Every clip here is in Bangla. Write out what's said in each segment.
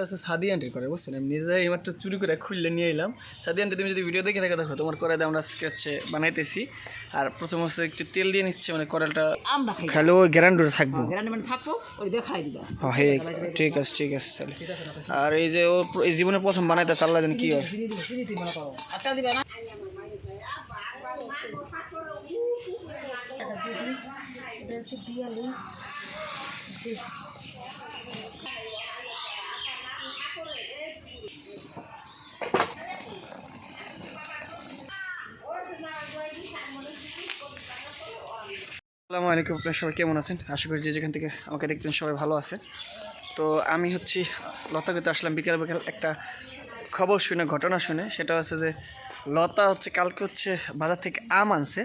হচ্ছে সাদি আন্টি করে বুঝছেন? আমি নিজে এইমাত্র চুরি করে খুললে নিয়ে এলাম। সাদি আন্টি তুমি যদি ভিডিও দেখে থাকো দেখো তোমার কড়াইতে আমরা আজকে হচ্ছে বানাইতেছি। আর প্রথম হচ্ছে একটু তেল দিয়ে নিচ্ছে মানে কড়াইটা আমরা খাই। খালি ওই গ্যারান্ডুরে থাকব। গ্রান্ড মানে থাকব ওই দেখাই দিবা। হ্যাঁ হে ঠিক আছে ঠিক আছে তাহলে। আর এই যে ও এই জীবনে প্রথম বানাইতে চাল্লা দিন কি হয়? আটটা দিবা না? আসসালামু আলাইকুম, আপনার সবাই কেমন আছেন? আশা করি যে যেখান থেকে আমাকে দেখছেন সবাই ভালো আছে তো আমি হচ্ছি লতাকে আসলাম বিকেল বিকেল একটা খবর শুনে, ঘটনা শুনে। সেটা হচ্ছে যে, লতা হচ্ছে, কালকে হচ্ছে বাজার থেকে আম আনছে।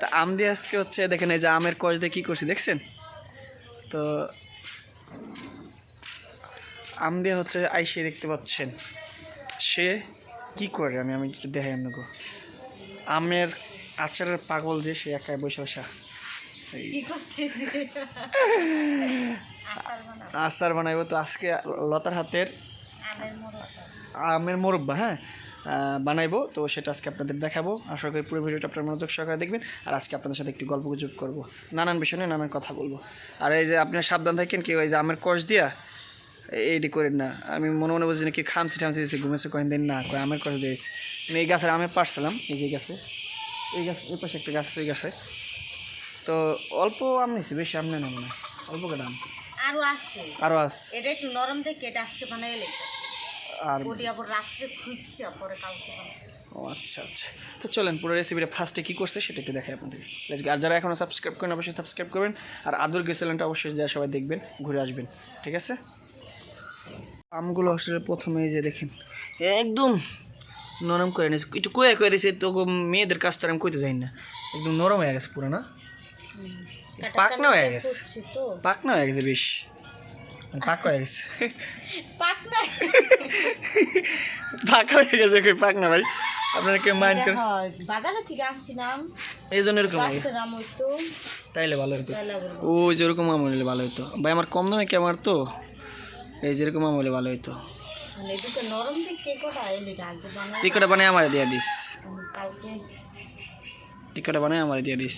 তা আম দিয়ে আজকে হচ্ছে, দেখেন এই যে আমের কষ দিয়ে কী করছি, দেখছেন? তো আম দিয়ে হচ্ছে আইসে দেখতে পাচ্ছেন। সে কি করে? আমি আমি একটু দেখাই আপনাকে। আমের আচারের পাগল যে সে একাই বসে বসা। আচার বানাইবো তো আজকে লতার হাতের আমের মোরব্বা হ্যাঁ? বানাইবো। তো সেটা আজকে আপনাদের দেখাবো। আশা করি পুরো ভিডিওটা আপনার মনোযোগ সহকারে দেখবেন। আর আজকে আপনাদের সাথে একটু গল্প গুজব করব। নানান বিষয় নিয়ে নানান কথা বলব। আর এই যে আপনার সাবধান থাকেন কেউ এই যে আমের কষ দিয়া এইটি করেন না। আমি মনে মনে বলছি নাকি খামছি ঠামছি দিয়েছি ঘুমেছে কয়েন দিন না কয় আমের কষ দিয়েছি। আমি এই গাছের আমের পারছিলাম এই যে গাছে এই গাছ এই পাশে একটা গাছ আছে ওই গাছে। তো অল্প আম নিছি বেশি আম নেই না মনে অল্প করে আম। আরও আছে। আরও আস এটা একটু নরম দেখে এটা আজকে বানাই আর ওটি আবার রাত্রে খুঁজছে পরে কালকে। ও আচ্ছা আচ্ছা। তো চলেন পুরো রেসিপিটা ফার্স্টে কী করছে সেটা একটু দেখাই আপনাদের আর যারা এখনও সাবস্ক্রাইব করেন অবশ্যই সাবস্ক্রাইব করবেন। আর আদর গেছিলেনটা অবশ্যই যা সবাই দেখবেন ঘুরে আসবেন। ঠিক আছে? আমগুলো আসলে প্রথমে যে দেখেন। একদম নরম করে নিয়েছে। একটু কয়ে কয়ে দিয়েছে তো মেয়েদের কাজ তো আমি কইতে যাই না। একদম নরম হয়ে গেছে পুরো না? পাকনা হয়ে গেছে। পাকনা হয়ে গেছে বেশ। পাকা হয়ে গেছে। পাকা হয়ে গেছে কই পাকনা ভাই? আপনারা কেউ মাইন্ড করেন? বাজারে থেকে আনছিলাম এই জন্য এরকম তাইলে ভালো হতো তাহলে আবার ও যেরকম আম হলে ভালো হতো ভাই আমার কম দামে কি আমার তো? এই যেরকম আম হলে ভালো হতো মানে টিকটা বানাই আমার দিয়ে দিস। টিকটা বানাই আমার দিয়ে দিস।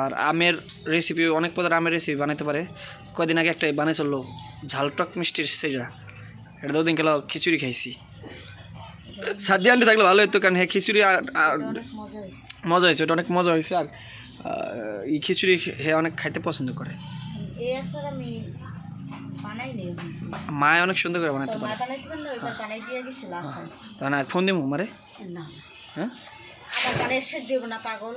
আর আমের রেসিপি অনেক পদের আমের রেসিপি বানাইতে পারে। কদিন আগে একটা বানাই চলল ঝালটক মিষ্টির সেটা এটা দুদিন গেল খিচুড়ি খাইছি। সাদি আন্টি থাকলে ভালো হতো কারণ হ্যাঁ খিচুড়ি আর মজা হয়েছে ওটা অনেক মজা হয়েছে আর এই খিচুড়ি হ্যাঁ অনেক খাইতে পছন্দ করে এই আসার আমি বানাই নেই মায় অনেক সুন্দর করে বানাতে পারে দিয়ে তা না ফোন দিব মারে? না। হ্যাঁ? আবার বানিয়ে দেবো না পাগল।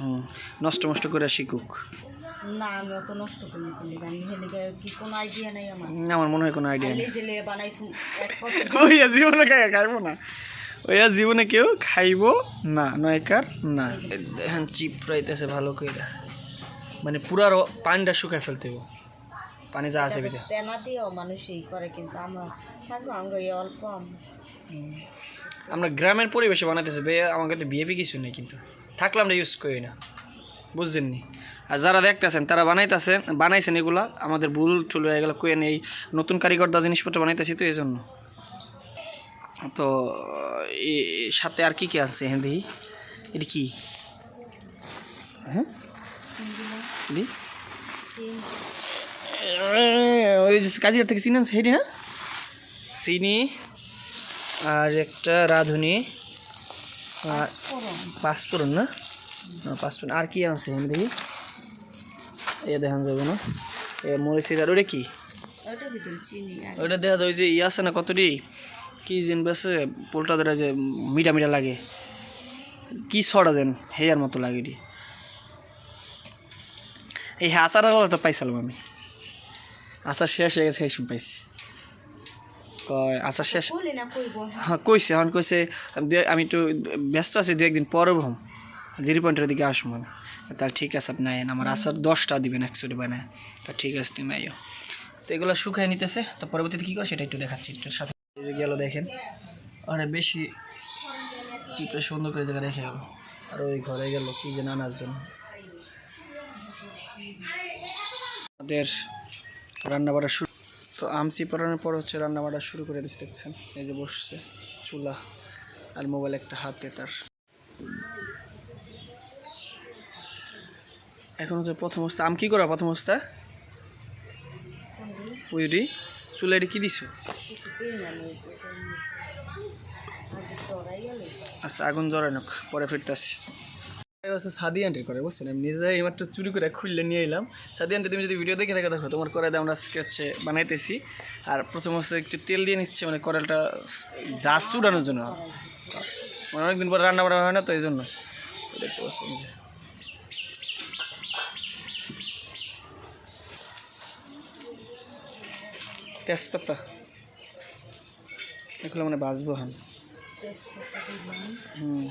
হুম নষ্ট মষ্ট করে শিখুক না আমি অত নষ্ট করি হেলে কি কোনো আইডিয়া নাই আমার। আমার মনে হয় কোনো আইডিয়া নেই। জেলে বানাই থু এক জীবনে খাই খাইবো না। ওইয়া জীবনে কেউ খাইবো না নয়কার না। দেখেন চিপ রাইতেছে ভালো করে মানে পুরা পানিটা শুকায় ফেলতে হবে পানি যা আছে ভিতরে পেনা দিয়েও মানুষ এই করে কিন্তু আমরা থাকব আঙ্গ এই অল্প। আমরা গ্রামের পরিবেশে বানাইতেছি বে আমাকে তো বিএপি কিছু নেই কিন্তু। থাকলাম আমরা ইউজ করি না বুঝছেন নি আর যারা দেখতেছেন তারা বানাইতেছেন বানাইছেন এগুলা আমাদের ভুল টুল হয়ে গেলো কয়ে নেই নতুন কারিগরদা জিনিসপত্র বানাইতেছি তো এই জন্য তো সাথে আর কি কি আছে হ্যাঁ দেখি এটি কি? হ্যাঁ? ওই যে কাজিয়ার থেকে চিনেন সেটি না চিনি আর একটা রাঁধুনি। আর পাঁচফোড়ন না? পাঁচফোড়ন। আর কি আছে আমি দেখি। এ দেখান যাবে না। এ মরিচের আর ওটা কি? ওটার ভিতরে চিনি ওইটা দেখা যায় ওই যে ইয়ে আছে না কতটি? কি জিন বেছে পোলটা ধরে যে মিঠা মিঠা লাগে। কি ছড়া দেন হেয়ার মতো লাগে এই হ্যাঁ তো পাইছিলাম আমি। আচার শেষ হয়ে গেছে সময় পাইছি। কয় আচার শেষ হ্যাঁ কইছে এখন কইছে আমি একটু ব্যস্ত আছি দু একদিন পরে ভম জিরো পয়েন্টের দিকে আসব আমি। তাহলে ঠিক আছে আপনি আয়েন আমার আসার দশটা দিবেন একশোটি বানায়। তা ঠিক আছে তুমি আইও। তো এগুলো শুকাই নিতেছে তো পরবর্তীতে কী করে সেটা একটু দেখাচ্ছি একটু সাথে গেল দেখেন। অনেক বেশি চিপটা সুন্দর করে জায়গা রেখে গেলো। আর ওই ঘরে গেল কি যে নানার জন্য। আমাদের রান্না বাড়া শুরু তো আমসি পড়ানোর পর হচ্ছে রান্না বাড়া শুরু করে দিচ্ছে দেখছেন? এই যে বসছে চুলা আর মোবাইল একটা হাতে তার। এখন হচ্ছে প্রথম অবস্থা আম কি করা প্রথম অবস্থা? বুঝলি চুলা কি দিছো? আচ্ছা আগুন জ্বরাই নোক, পরে ফিরতেছি হচ্ছে সাদি আন্টি করে বুঝছেন? আমি নিজে এইমাত্র চুরি করে খুললে নিয়ে এলাম। সাদি আন্টি তুমি যদি ভিডিও দেখে থাকো দেখো তোমার কড়াইতে আমরা আজকে হচ্ছে বানাইতেছি। আর প্রথম হচ্ছে একটু তেল দিয়ে নিচ্ছে মানে কড়াইটা জাস চুড়ানোর জন্য। মানে অনেকদিন পর রান্না বান্না হয় না তো এই জন্য দেখতে পাচ্ছেন যে। তেজপাতা। এগুলো মানে বাজবো হ্যাঁ হুম।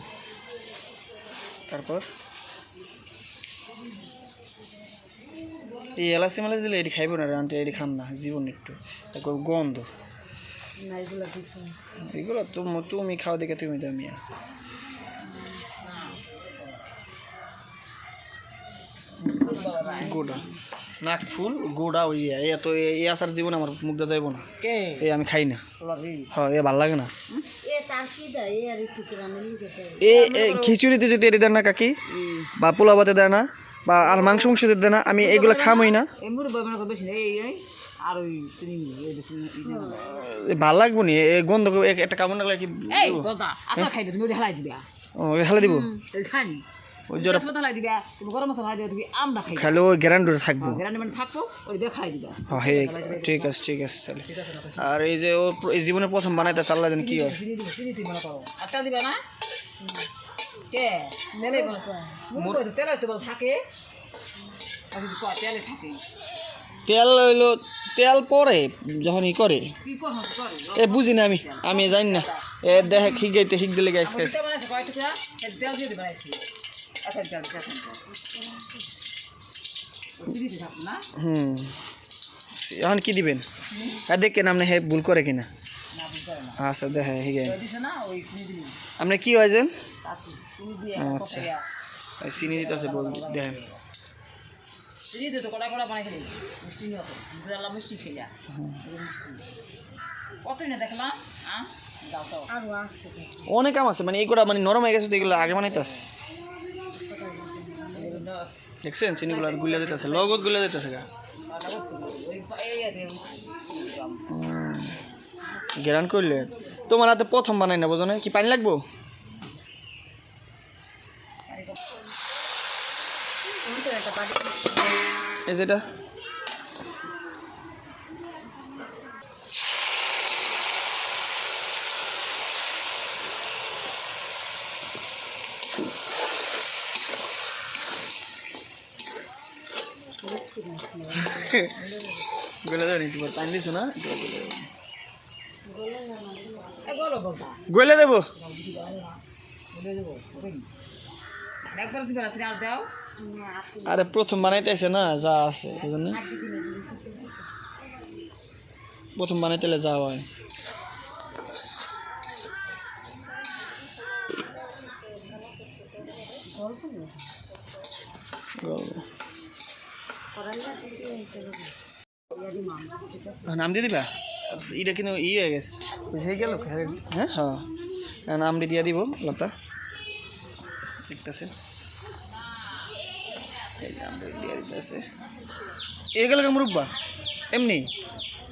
তারপর? এই এলাচি মালাচি দিলে এটি খাইব না রে আন্টি এটি খান না জীবন একটু। তারপর গন্ধ। এগুলো তো তুমি খাও দেখে তুমি দামি। গোড়া নাক ফুল গোড়া ওই এত এই আসার জীবন আমার মুগ্ধ যাইব না। কে? এই আমি খাই না। হ্যাঁ এ ভালো লাগে না। এ দেয় এ এ এ খিচুড়িতে যদি এটি দেন না কাকি বা পোলাও ভাতে দেয় না বা আর মাংস মাংস দেয় না আমি এগুলো খামই না। এই মুরব্বী করবে এই এই আর ওই চিনি এই যে চিনি এ ভালো লাগবো নি এ গন্ধ এ- একটা কামড় লাগলে কি ওটা ও এ দিব? খানি ওই জোরে মশলা দিবা গরম মশলা ওই গ্যারান্ডুরে থাকব। গ্রানি মানে থাকব ওই দিয়ে খাই দিবা। হ্যাঁ ঠিক আছে ঠিক আছে তাহলে। আর এই যে ও এই জীবনে প্রথম বানাইতে চাল্লা দেন কি হয়? দিবা তেল দিবা না? কে? মেলে করো তো তেল বলে থাকে। আর যদি কয় তেলে থাকে। তেল হইল তেল পরে যখন ই করে। কি করো এ বুঝি না আমি আমি জানি না। এ দেখে শিখ গাইতে শিখ দিলে গাইস গাইস আচ্ছা হুম। এখন কি দিবেন? আর দেখেন আপনি হে ভুল করে কিনা? আচ্ছা দেখে হিগে আপনি কি হয় দিয়ে আচ্ছা। চিনি দিতে আছে বল দেখেন চিনি দিয়ে তো কড়া কড়া বানাই খেলি মিষ্টি নিয়ে তো মিষ্টি মিষ্টি খেলিয়া কতই না দেখলাম হ্যাঁ যাও তো আরও আছে অনেক কাম আছে মানে এইগুলা মানে নরম হয়ে গেছে তো এগুলো আগে বানাইতে আছে। দেখছেন? চিনিগুলো গুলা আছে লগতগুলা দিতে আছে গা গেরান করলে? তোমার হাতে প্রথম বানাই না বোঝো কি পানি লাগবো। এই যেটা। গলে দেবেন একটু পানি দিছো না বলতা গলে দেবো আরে প্রথম বানাইতে আছে না যা আছে বুঝলেন না প্রথম বানাইতে হলে যা হয় গল্প। নাম দিয়ে দিবা? এটা কিন্তু ই হয়ে গেছে। বুঝে গেল হ্যাঁ। হ্যাঁ নাম দিয়ে দিয়া দিব লতা। দেখতেছে। এগুলো কেমন রূপবা এমনি?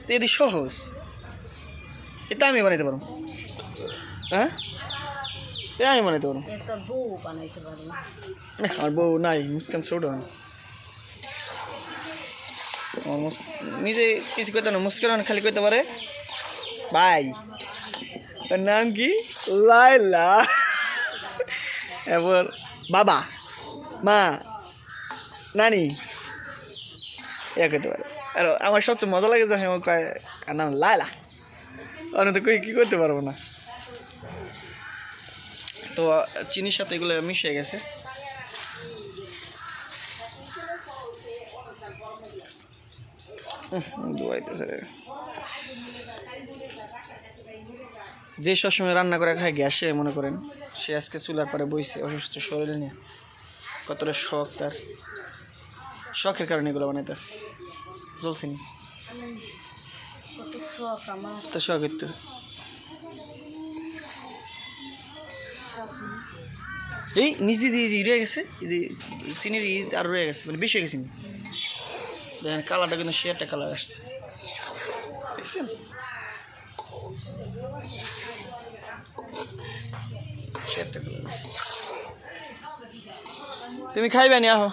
তো এদি সহজ। এটা আমি বানাইতে পারো হ্যাঁ? এটা আমি বানাইতে পারো একটা বউ পারব। নাই মুস্কান ছোট। নিজে কিছু করতে না মুস্কান খালি করতে পারে। ভাই, ওর নাম কি? লাইলা এবার বাবা, মা, নানি। এ করতে পারে। আর আমার সবচেয়ে মজা লাগে যখন আমার কয় নাম লাইলা আমি তো কই কী করতে পারব না। তো, চিনির সাথে এগুলো মিশে গেছে। যে সবসময় রান্না করে খায় গ্যাসে মনে করেন, সে আজকে চুলার পরে বইছে অসুস্থ শরীর নিয়ে। কতটা শখ তার। শখের কারণে এগুলো বানাইতেছে। জ্বলছে নি? কত শখ তো এই নিচ দিয়ে দিয়ে রয়ে গেছে চিনির ই আরও রয়ে গেছে মানে বেশি হয়ে গেছে। দেখেন, কালারটা কিন্তু সে একটা কালার আসছে। দেখছেন? তুমি খাইবে নি, আহো?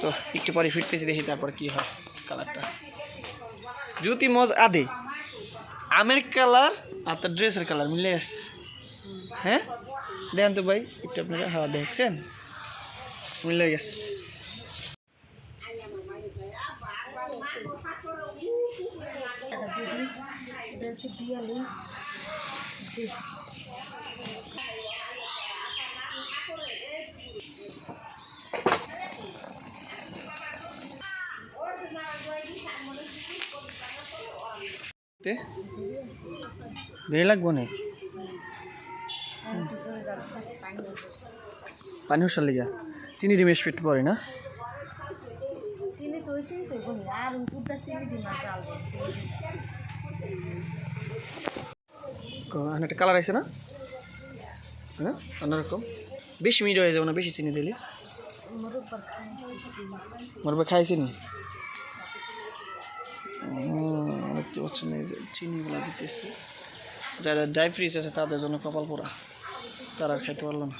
তো একটু পরে ফিরতেছি, দেখি তারপর কি হয় কালারটা। জুতি মজ আদে। আমের কালার আর তার ড্রেসের কালার মিলে আসছে। হ্যাঁ? দেন তো ভাই একটু আপনারা হ্যাঁ দেখছেন মিলে গেছে। বেড়ে লাগবো অনেক পানি আছে। হসার চিনি ডিমের স্পিড পরে না? চিনি তো চিনি তো আর চিনি ক- একটা কালার আছে না? হ্যাঁ অন্যরকম। বেশি মিড হয়ে যাবে না বেশি চিনি দিলে? মরবে খাই চিনি? দেখতে পাচ্ছেন এই যে চিনিগুলো দিতেছে। যারা ড্রাই ফ্রিজ আছে তাদের জন্য কপাল পোড়া। তারা খাইতে পারল না।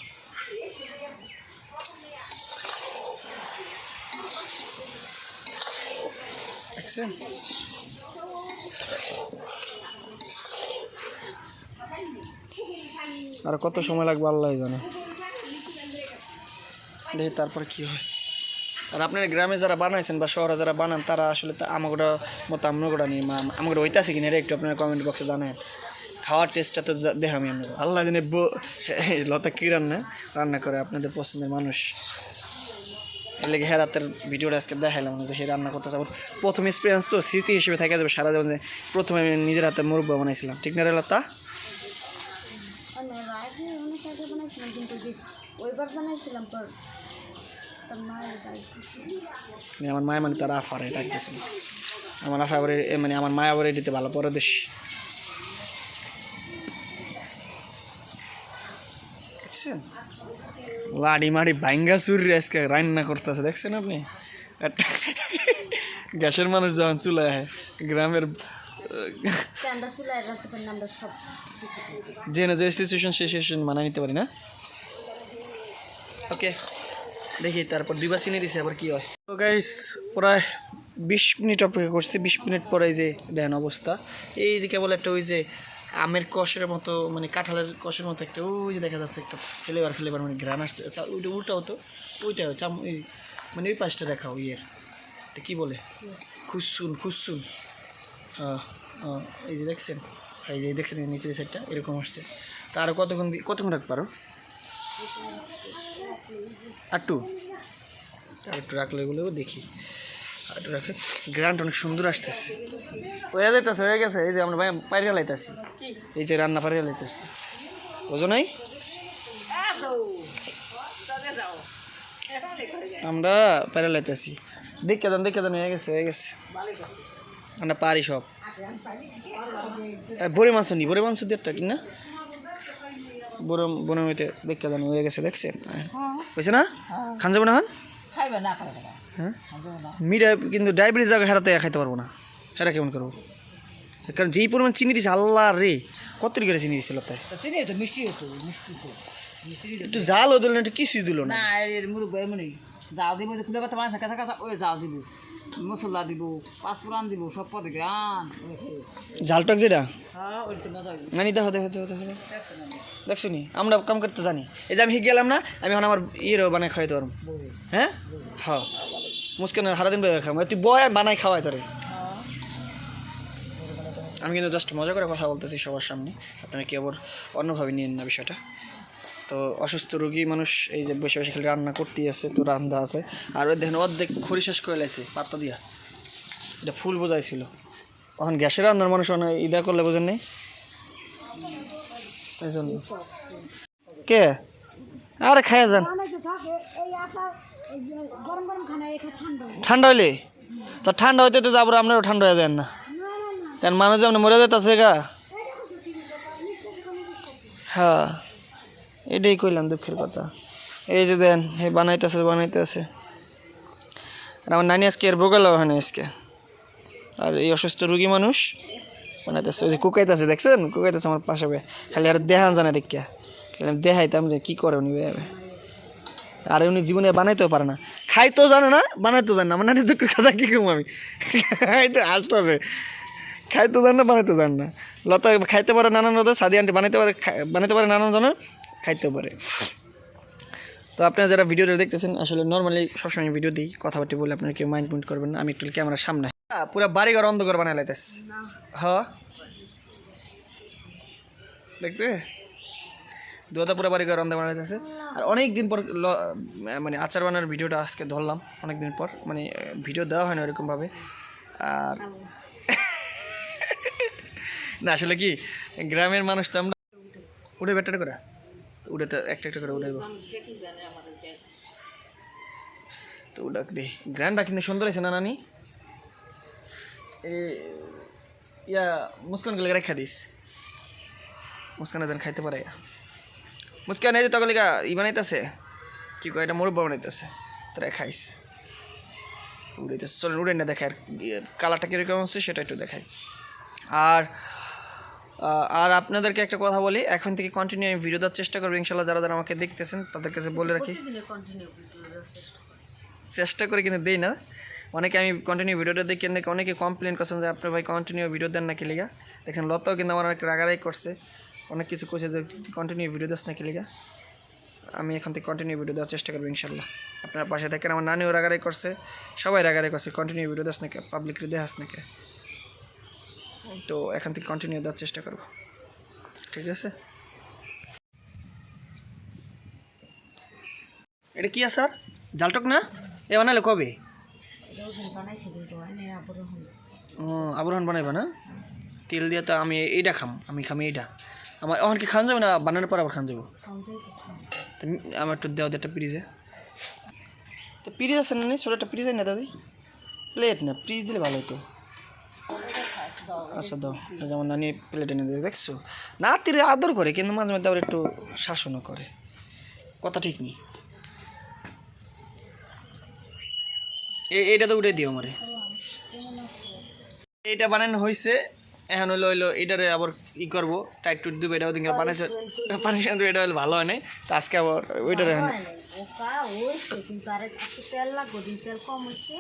আর কত সময় লাগবে, আল্লাহ জানে। দেখি তারপর কি হয়। আর আপনার গ্রামে যারা বানাইছেন বা শহরে যারা বানান, তারা আসলে তা আমাগোটা মতো আমনগোটা নিয়ে আমাগোটা হইতাছে এটা একটু আপনার কমেন্ট বক্সে জানায় খাওয়ার টেস্টটা তো দেখামি আমরা আল্লাহ জানে লতা কী রান্না? রান্না করে আপনাদের পছন্দের মানুষ। এর লেগে রাতের ভিডিওটা আজকে দেখাইলাম যে হে রান্না করতে চাবো প্রথম এক্সপিরিয়েন্স তো স্মৃতি হিসেবে থেকে যাবে সারা জীবন। প্রথমে আমি নিজের হাতে মুরব্বা বানাইছিলাম। ঠিক না রে লতা? আমার মায়া মানে তার আফারে ডাকতেছিল আমার আফা মানে আমার মায়া আবার দিতে ভালো পরদেশ দেখছেন লাডি মাডি ভাঙ্গা চুরি আজকে রান্না করতেছে দেখছেন আপনি? একটা গ্যাসের মানুষ যখন চুলায় গ্রামের যে না যে সিচুয়েশন সেই সিচুয়েশন মানায় নিতে পারি না? ওকে দেখি তারপর দুইবার চিনি দিছে আবার কি হয়? তো গাইস প্রায় বিশ মিনিট অপেক্ষা করছি বিশ মিনিট পরে যে দেন অবস্থা। এই যে কেবল একটা ওই যে আমের কষের মতো মানে কাঁঠালের কষের মতো একটা ওই যে দেখা যাচ্ছে একটা ফ্লেভার ফ্লেভার মানে গ্রান আসছে। আচ্ছা, ওইটা উল্টা হতো ওইটা চাম ওই মানে ওই পাশটা দেখাও ইয়ের। এটা কী বলে? খুসুন খুসুন। এই যে দেখছেন? এই যে দেখছেন নিচের সাইডটা এরকম আসছে। তা আরও কতক্ষণ কতক্ষণ রাখতে পারো? আটটু একটু রাখলে এগুলো দেখি। গ্রান্ট অনেক সুন্দর আসতেছে। হয়ে যাইতেছে হয়ে গেছে। এই যে আমরা ভাই পাইরে লাইতেছি। এই যে রান্না পাইরে লাইতেছি। বোঝো নাই? আমরা পাইরে লাইতেছি। দেখে দেন দেখে দেন হয়ে গেছে হয়ে গেছে। আমরা পারি সব। বড়ি মাংস নি বড়ি মাংস দেড়টা কি না বড় বনে মধ্যে দেখতে জানো হয়ে গেছে দেখছেন? হয়েছে না? খান যাব না খান খাইবে না খাইবে না। হ্যাঁ? মিডা কিন্তু ডায়াবেটিস জায়গা হেরাতে খাইতে পারব না। হেরা কেমন করব? কারণ যেই পরিমাণ চিনি দিছে আল্লাহ রে কত করে চিনি দিছিল তাই? চিনি তো মিষ্টি হতো মিষ্টি তো। মিষ্টি দিলে- একটু না একটু কিছুই দিল না? এমনই। জাল দিব খুলে কথা বানাইছে কাঁচা কাঁচা ওই জাল দিব। মশলা দিব পাঁচফোড়ন দিব সব পদে গান জালটক যেটা? হ্যাঁ ওই তো মজা না নি দেখো দেখো দেখো দেখো। দেখছ নি? আমরা কাম করতে জানি। এই যে আমি গেলাম না আমি এখন আমার ইয়েরও বানাই খাওয়াইতে পারব। হ্যাঁ? হ্যাঁ। মুসকান সারাদিন বেলা খাব তুই বয় বানাই খাওয়াই তোরে। আমি কিন্তু জাস্ট মজা করে কথা বলতেছি সবার সামনে। আপনারা কি আবার অন্যভাবে নিয়েন না বিষয়টা? তো অসুস্থ রোগী মানুষ এই যে বসে বসে খালি রান্না করতেই আছে তো রান্না আছে। আর ওই দেখেন অর্ধেক খড়ি শেষ করে লাইছে পাত্তা দিয়া। এটা ফুল বোঝাইছিল। এখন গ্যাসের রান্নার মানুষ অনেক ইদা করলে বোঝেন নেই? জন্য। কে? আরে খাইয়া যান। গরম গরম খানা ঠান্ডা। ঠান্ডা হইলে? তো ঠান্ডা হইতে তো তারপরে আপনারও ঠান্ডা হয়ে যান না। কারণ মানুষ যেমন মরে যেতেছে গা। হ্যাঁ এটাই কইলাম দুঃখের কথা। এই যে দেন এই বানাইতেছে বানাইতেছে। আর আমার নানি আজকে এর বোগালো হয় না আজকে। আর এই অসুস্থ রুগী মানুষ বানাইতেছে ওই যে কুকাইতেছে দেখছেন? কুকাইতেছে আমার পাশে খালি আর দেহান জানে দেখিয়া। দেখাইতাম যে কী করে উনি। আর উনি জীবনে বানাইতেও পারে না। খাইতেও জানে না, বানাইতেও জানে না। মানে দুঃখের কথা কী কম আমি খাইতে আসতেছে খাইতে জান না বানাইতে জান না। লতা খাইতে পারে নানান লতা সাদি আন্টি বানাইতে পারে বানাইতে পারে নানান জন খাইতে পারে। তো আপনারা যারা ভিডিওটা দেখতেছেন, আসলে নর্মালি সবসময় ভিডিও দিই, কথাবার্তা বলে আপনারা কেউ মাইন্ড পয়েন্ট করবেন না, আমি একটু ক্যামেরার সামনে। পুরা বাড়ি ঘর অন্ধকার বানাই লাইতেছে। হ। দেখতে? দুয়াদা পুরা বাড়ি ঘর অন্ধকার বানাইতেছে আর অনেক দিন পর মানে আচার বানানোর ভিডিওটা আজকে ধরলাম অনেক দিন পর। মানে ভিডিও দেওয়া হয় না এরকমভাবে আর না, আসলে কি, গ্রামের মানুষ তো আমরা উঠে বেটার করে। উঠে তো একটা একটা করে উঠাইব তো উঠাক দি গ্র্যান্ডটা কিন্তু সুন্দর হয়েছে না, নানি? ইয়া মুস্কান গেলে রেখা দিস। মুস্কানে যেন খাইতে পারে। মুস্কান এই যে তখন লিগা ই বানাইতেছে? কি কয় এটা মুরব্বা বানাইতেছে? তোরা খাইস। উড়াইতেছে। চলেন উড়ে না দেখায় আর কালারটা কীরকম হচ্ছে সেটা একটু দেখাই। আর আর আপনাদেরকে একটা কথা বলি এখন থেকে কন্টিনিউ আমি ভিডিও দেওয়ার চেষ্টা করব ইনশাল্লাহ যারা যারা আমাকে দেখতেছেন তাদের কাছে বলে রাখি। চেষ্টা করে কিন্তু দিই না। অনেকে আমি কন্টিনিউ ভিডিওটা দেখি নাকি অনেকে কমপ্লেন করছেন যে আপনার ভাই কন্টিনিউ ভিডিও দেন নাকি লিগা? দেখেন লতাও কিন্তু আমার অনেক রাগারাই করছে। অনেক কিছু করছে যে কন্টিনিউ ভিডিও দিস নাকি লিগা? আমি এখন থেকে কন্টিনিউ ভিডিও দেওয়ার চেষ্টা করব ইনশাল্লাহ। আপনার পাশে থাকেন, আমার নানিও রাগারাই করছে, সবাই রাগারাই করছে কন্টিনিউ ভিডিও দিস নাকি পাবলিকলি দেখাস নাকি? তো এখন থেকে কন্টিনিউ দেওয়ার চেষ্টা করব। ঠিক আছে? এটা কি স্যার জালটক না? এ বানালে কবে? ও আবরণ বানাইবা না? তেল দিয়ে তো আমি এইটা খাম, আমি খাম এইটা আমার এখন কি খান যাবে না বানানোর পর আবার খান যাব? আমার একটু দেওয়া একটা পিরিজে তো পিরিজ আছে না ছোটো একটা পিরিজ না দাদি প্লেট না পিরিজ দিলে ভালো হতো আচ্ছা দাও। এই যে আমার নানি প্লেট এনে দিয়ে দেখছ? নাতিরে আদর করে কিন্তু মাঝে মাঝে আবার একটু শাসনও করে। কথা ঠিক নেই। এইটা তো উঠে দিও আমারে। এইটা বানানো হয়েছে এখন হইল হইল এটারে আবার ই করব টাইট টুট দিব এটা ওদিকে বানাইছে পানি কিন্তু এটা হলে ভালো হয় নাই। তো আজকে আবার ওইটারে এখন তেল লাগবে তেল কম হচ্ছে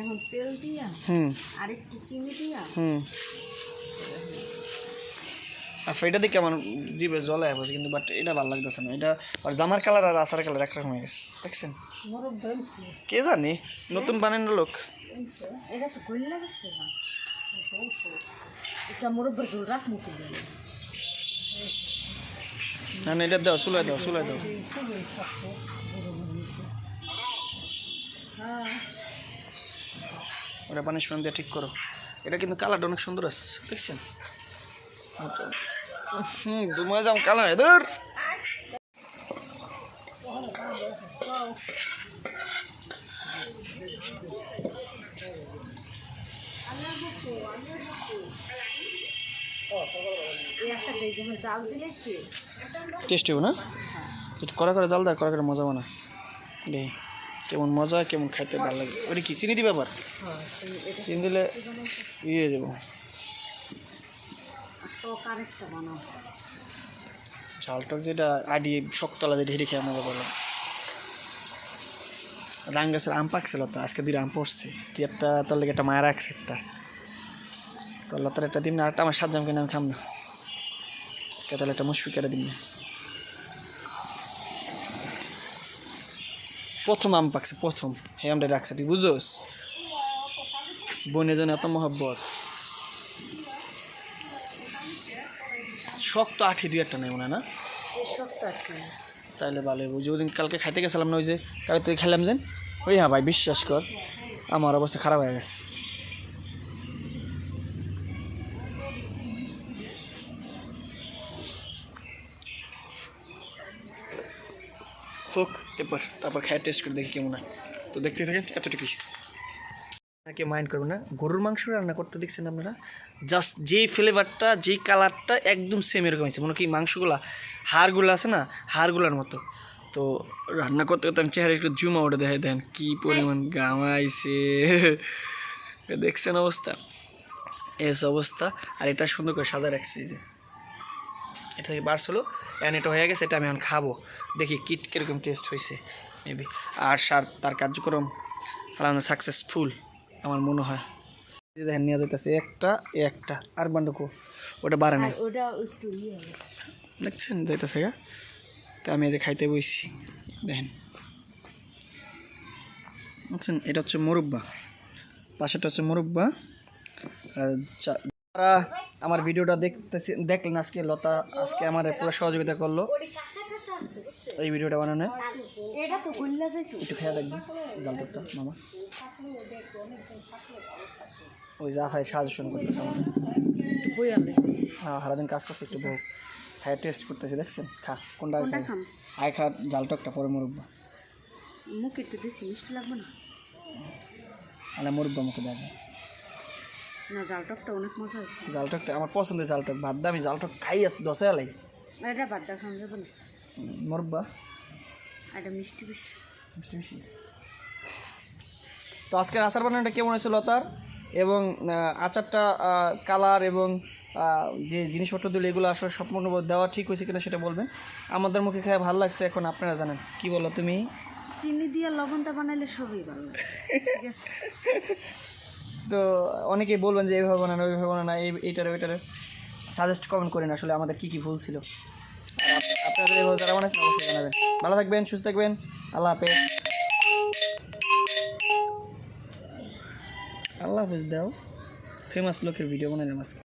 এখন তেল দিয়া হুম। আর একটু চিনি দিয়া। হুম। আর ফেটা দেখে আমার জিভে জলে আসছে কিন্তু বাট এটা ভালো লাগতেছে না। এটা আর জামার কালার আর আসার কালার একরকম হয়ে গেছে দেখছেন? কে জানি? নতুন বানানোর লোক। এটা তো গল লাগছে না। এটা মোরগ বেল রাখ মুখে দিল না না এটা দাও চুলাই দাও চুলাই দাও। ওটা পানিশমেন্ট দিয়ে ঠিক করো। এটা কিন্তু কালারটা অনেক সুন্দর আছে দেখছেন? হুম তোমার যাম কালার এদের এই একটা দেই যখন জাল দিলে শেষ টেস্ট না? একটু কড়া করে জাল দেয় কড়া করে মজা বানা দে, কেমন মজা, কেমন খাইতে ভালো লাগে। ওটা কি, চিনি দিবে আবার? চিনি দিলে ইয়ে যাব। ঝালটক যেটা আডি শক্তলা যেটা হেঁটে খেয়ে মজা করলাম। রাং গাছের আম পাকছিল তো আজকে দুই আম পড়ছে। তুই একটা, তোর লেগে একটা মায়ের রাখছে একটা। তোর লতার একটা দিন না, আরেকটা আমার সাত কিনে আমি খাম না। কে তাহলে একটা মুশফি কেটে দিন না। প্রথম আম পাকছে, প্রথম। হে আমটা রাখছে, তুই বুঝোস? বনে জনে এত মহব্বত। শক্ত আঠি দুই একটা নেই মনে না? এই সবটা তাইলে ভালো হবে। যে ওদিন কালকে খাইতে গেছিলাম না, ওই যে কালকে তুই খেলাম যেন? ওই হ্যাঁ ভাই, বিশ্বাস কর, আমার অবস্থা খারাপ হয়ে গেছে। হোক, এরপর তারপর খায় টেস্ট করে দেখি কেমন হয়। তো দেখতে থাকেন, এতটুকুই। আপনাকে মাইন্ড করবে না। গরুর মাংস রান্না করতে দেখছেন আপনারা? জাস্ট যেই ফ্লেভারটা যেই কালারটা একদম সেম এরকম আছে মনে কি মাংসগুলা, হাড়গুলো আছে না? হাড়গুলোর মতো। তো রান্না করতে করতে আমি চেহারা একটু জুম আউটে দেখাই দেন, কি পরিমাণ গামাইছে। দেখছেন অবস্থা? এস অবস্থা। আর এটা সুন্দর করে সাজা রাখছি যে। এটা থেকে বাড়ছিল এখন এটা হয়ে গেছে, এটা আমি এখন খাব। দেখি কিট কীরকম টেস্ট হয়েছে মেবি আর সার, তার কার্যক্রম সাকসেসফুল আমার মনে হয়। দেখেন নিয়ে যেতেছে একটা একটা আর বান্ডুকু। ওটা বাড়ে একটু ইয়ে দেখছেন? যাইতেছে গা। তো আমি এই যে খাইতে বইছি। দেখেন। দেখছেন? এটা হচ্ছে মুরব্বা। পাশেটা হচ্ছে মুরব্বা। আর যারা আমার ভিডিওটা দেখতেছি দেখলেন আজকে লতা আজকে আমার পুরো সহযোগিতা করল? এই ভিডিওটা বানানো একটু খেয়াল রাখবেন জালটা মামা। ওই জাফাই সাজেশন করতেছে হ্যাঁ সারাদিন কাজ করছে একটু বউ খায় টেস্ট করতেছে দেখছেন? খা কোনটা আয় খা জাল টকটা পরে মুরব্বা মুখ একটু দিছি মিষ্টি লাগবে না? মানে মুরব্বা মুখে দেখবে। না জাল টকটা অনেক মজা হয়েছে। জাল টকটা আমার পছন্দের জাল টক ভাত আমি জাল টক খাই দশে আলাই। এটা বাদ দা খাওয়া যাবে না। মুরব্বা এটা মিষ্টি বেশি। মিষ্টি মিষ্টি। তো আজকের আচার বানানোটা কেমন হয়েছে লতার? এবং আচারটা কালার এবং যে জিনিসপত্র দিলে এগুলো আসলে সম্পূর্ণ দেওয়া ঠিক হয়েছে কিনা সেটা বলবেন। আমাদের মুখে খেয়ে ভালো লাগছে এখন আপনারা জানেন। কি বলো তুমি? চিনি দিয়ে লবণটা বানাইলে সবই ভালো ঠিক আছে? তো অনেকেই বলবেন যে এইভাবে বানানো ওইভাবে বানানো এই এইটারে ওইটারে। সাজেস্ট কমেন্ট করেন আসলে আমাদের কী কী ভুল ছিল। আপনাদের এইভাবে যারা বানাচ্ছেন অবশ্যই জানাবেন। ভালো থাকবেন সুস্থ থাকবেন। আল্লাহ হাফেজ। আল্লাহ হাফেজ দাও। ফেমাস লোকের ভিডিও বানাইলাম আজকে।